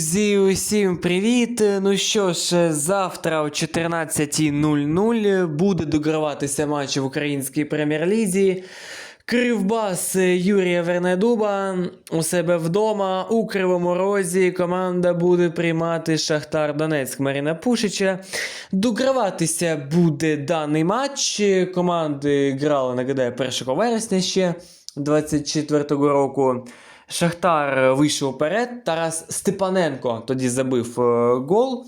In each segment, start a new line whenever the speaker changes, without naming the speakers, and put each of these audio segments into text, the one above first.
Друзі, усім привіт! Ну що ж, завтра о 14.00 буде дограватися матч в українській прем'єр-лізі. Кривбас Юрія Вернедуба у себе вдома у Кривому Розі команда буде приймати Шахтар Донецьк Маріна Пушича. Дограватися буде даний матч. Команди грали, нагадаю, 1 вересня ще 24-го року. Шахтар вийшов вперед. Тарас Степаненко тоді забив е, гол.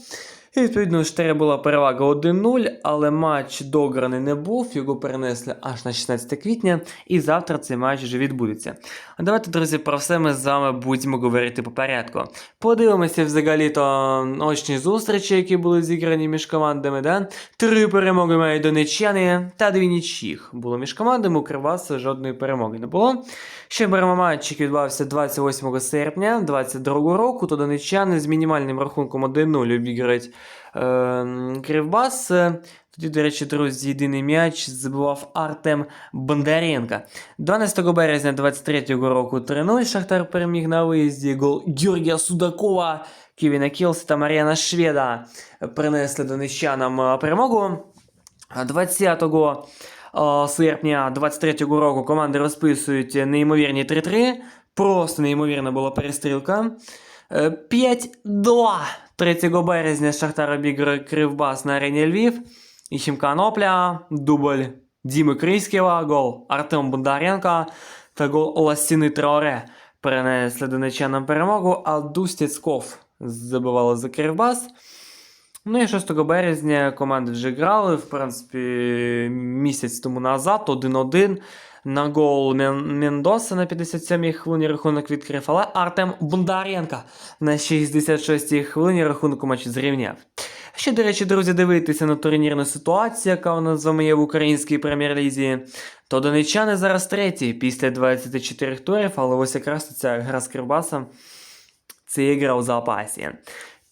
І відповідно Штаря була перевага 1-0, але матч дограний не був, його перенесли аж на 16 квітня, і завтра цей матч вже відбудеться. А давайте, друзі, про все ми з вами будемо говорити по порядку. Подивимося взагалі-то очні зустрічі, які були зіграні між командами. Да? Три перемоги мають донеччани та дві нічїх. Було між командами, у Кривбаса жодної перемоги не було. Ще беремо матч, який відбувався 28 серпня 2022 року, то донеччани з мінімальним рахунком 1-0 обіграють Кривбас. Е, Тоді, до речі, друзі, єдиний м'яч забивав Артем Бондаренко. 12 березня 23-го року 3-0 Шахтар переміг на виїзді. Гол Георгія Судакова, Кевіна Кілса та Мар'яна Шведа принесли донеччанам е, перемогу. А 20 е, серпня 23-го року команди розписують неймовірні 3-3. Просто неймовірна була перестрілка. Е, 5-2. 3 березня Шахтар обіграє Кривбас на арені Львів. Іхім Канопля, дубль Діми Крийського, гол Артем Бондаренко та гол Ласіни Траоре перенесли донеччанам перемогу, а Дустяцьков забивали за Кривбас. Ну і 6 березня команди вже грали, в принципі, місяць тому назад, 1-1. На гол Мен- Мендоса на 57-й хвилині рахунок відкрив, але Артем Бондаренко на 66-й хвилині рахунок у матчі зрівняв. Ще, до речі, друзі, дивитися на турнірну ситуацію, яка у нас з вами є в українській прем'єр-лізі, то донеччани зараз треті після 24 турів, але ось якраз ця гра з Кривбасом це є гра у запасі.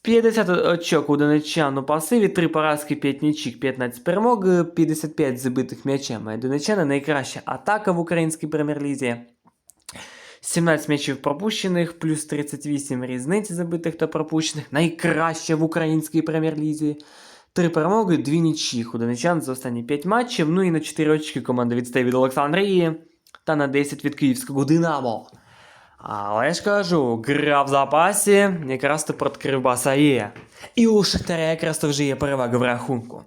50 очок у донеччан у пасиві, 3 поразки, 5 нічик, 15 перемог, 55 забитих м'ячами. Донеччани найкраща атака в українській прем'єр-лізі. 17 м'ячів пропущених, плюс 38 різниці забитих та пропущених. Найкраще в українській прем'єр-лізі. Три перемоги, дві нічіх у донеччан за останні 5 матчів. Ну і на 4 очки команда відстає від Олександрії та на 10 від Київського Динамо. Але я ж кажу, гра в запасі якраз то проти Кривбаса є. І у Шахтаря якраз то вже є перевага в рахунку.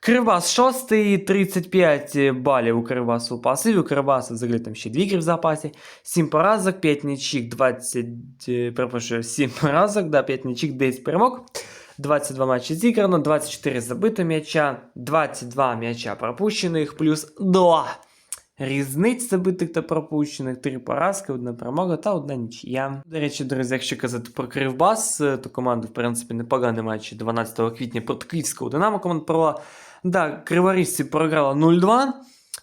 Кривбас 6, 35 балів у Кривбасу у пасиві. У Кривбаса взагалі там ще 2 гри в запасі. 7 поразок, 5 нічик, 20, е, перепрошую, 7 поразок, да, 5 нічик, 10 перемог. 22 матчі зіграно, 24 забито м'яча, 22 м'яча пропущених, плюс 2 різниць забитих та пропущених, 3 поразки, одна перемога та одна нічия. До речі, друзі, якщо казати про Кривбас, е, то команда, в принципі, непоганий матч 12 квітня проти Київського Динамо команда провела. Да, криворіжці програла 0-2.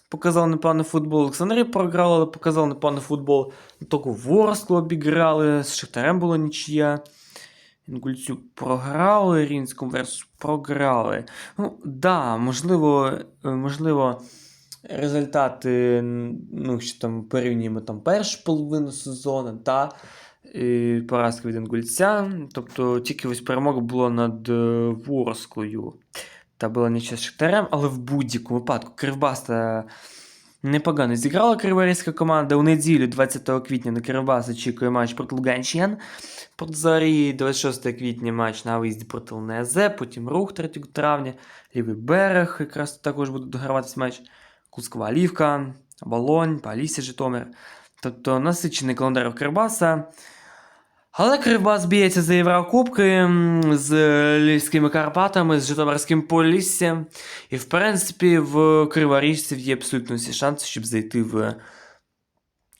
Показали непоганий футбол. Олександрія програла, але показали непоганий футбол. Тільки Ворсклу обіграли, з Шахтарем була нічия. Інгульцю програли, Рінському версу програли. Ну, да, можливо, е, можливо, результати, ну, що там порівнюємо там першу половину сезону та і поразка від Інгульця. Тобто тільки ось перемога була над е, Ворсклою. Та була нічия з Шахтарем, але в будь-якому випадку Кривбас та непогано зіграла криворізька команда. У неділю, 20 квітня, на Кривбас очікує матч проти Луганщин. Проти Зарі 26 квітня матч на виїзді проти ЛНЗ, потім рух 3 травня, лівий берег, якраз також буде дограватися матч. Кускова Олівка, Волонь, Полісся, Житомир. Тобто насичений календар у. Але Кривбас б'ється за Єврокубки з Львівськими Карпатами, з Житомирським Поліссям. І, в принципі, в Криворіжців є абсолютно всі шанси, щоб зайти в,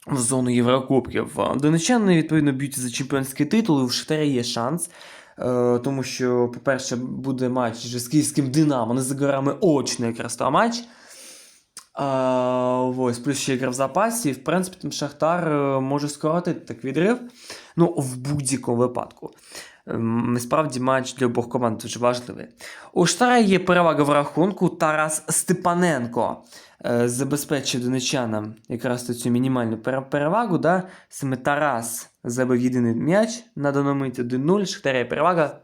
в зону Єврокубків. Донеччани, відповідно, б'ються за чемпіонський титул, і в Шахтаря є шанс. Е, тому що, по-перше, буде матч вже з київським Динамо, не за горами очний якраз то матч. А, ось, плюс ще ігра в запасі, і в принципі там Шахтар е, може скоротити так відрив. Ну, в будь-якому випадку. Ем, Справді матч для обох команд дуже важливий. У Штара є перевага в рахунку. Тарас Степаненко е, забезпечив донечанам якраз цю мінімальну перевагу. Да? Саме Тарас забив єдиний м'яч на дономиті 1-0. Шахтаря є перевага.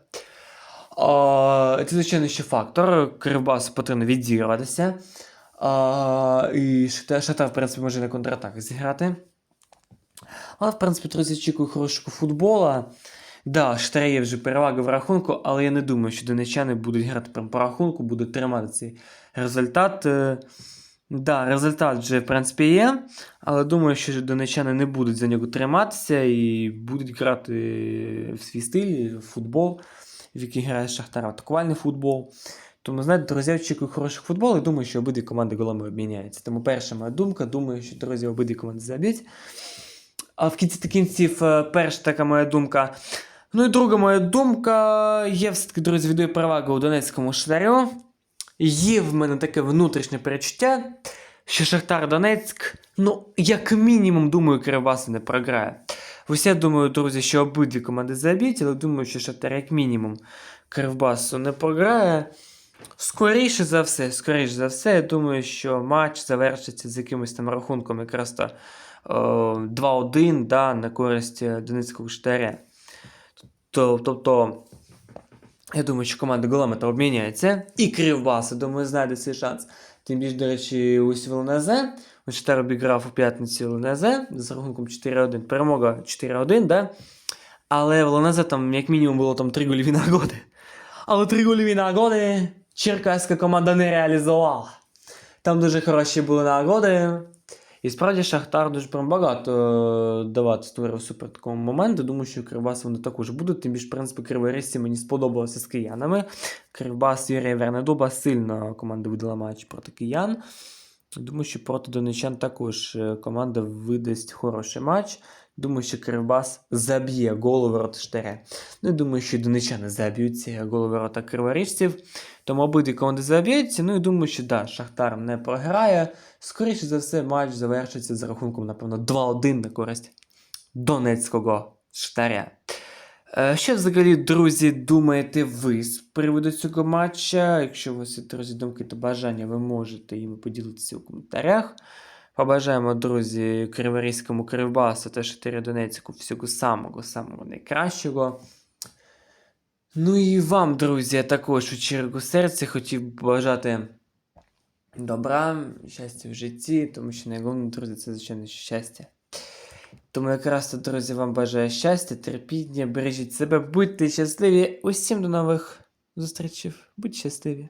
А, це, звичайно, ще фактор. Кривбасу потрібно відігруватися. А, і Шахтар, в принципі, може на контратаках зіграти. Але, в принципі, друзі, очікую хорошого футбола. Да, Шахтаря є вже перевага в рахунку, але я не думаю, що донечани будуть грати прямо по рахунку, будуть тримати цей результат. Е, Да, результат вже, в принципі, є, але думаю, що донечани не будуть за нього триматися і будуть грати в свій стиль, в футбол, в який грає Шахтар, атакувальний футбол. Тому, знаєте, друзі, я очікую хороший футбол і думаю, що обидві команди голами обміняються. Тому перша моя думка, думаю, що друзі обидві команди заб'ють. А в кінці кінців, е, перша така моя думка. Ну і друга моя думка. Є все-таки, друзі, віддаю перевагу у Донецькому шахтарю. Є в мене таке внутрішнє перечуття, що Шахтар Донецьк, ну, як мінімум, думаю, Кривбасу не програє. Ось я думаю, друзі, що обидві команди заб'ють, але думаю, що Шахтар, як мінімум, Кривбасу не програє. Скоріше за все, скоріше за все, я думаю, що матч завершиться з якимось там рахунком якраз е, 2-1 да, на користь е, Донецького Шахтаря. Тобто, я думаю, що команда голометра обміняється. І Кривбас, я думаю, знайде цей шанс. Тим більше, до речі, ось Волонезе. Ось Шахтар обіграв у п'ятницю Волонезе з рахунком 4-1. Перемога 4-1, да? Але Волонезе там, як мінімум, було там 3 гольові нагоди. Але 3 гольові нагоди черкаська команда не реалізувала. Там дуже хороші були нагоди. І справді Шахтар дуже прям багато е, давати створив супер такого моменту. Думаю, що Кривбас вони також будуть. Тим більше, в принципі, криворізці мені сподобалося з киянами. Кривбас Юрія Вернедуба сильно команда видала матч проти киян. Думаю, що проти донечан також е, команда видасть хороший матч. Думаю, що Кривбас заб'є гол у ворота Штаря. Ну, думаю, що донечани заб'ють ці гол у ворота криворіжців. Тому обидві команди заб'ються. Ну і думаю, що да, Шахтар не програє. Скоріше за все, матч завершиться з рахунком, напевно, 2-1 на користь Донецького Шахтаря. Е, Що взагалі, друзі, думаєте ви з приводу цього матча? Якщо у вас є, друзі, думки та бажання, ви можете їми поділитися у коментарях. Побажаємо, друзі, Криворізькому Кривбасу та Шахтарю Донецьку всього самого-самого найкращого. Ну і вам, друзі, я також у чергу серця хотів би побажати добра, щастя в житті, тому що найголовніше, друзі, це звичайно щастя. Тому якраз тут, друзі, вам бажаю щастя, терпіння, бережіть себе, будьте щасливі. Усім до нових зустрічей. Будьте щасливі.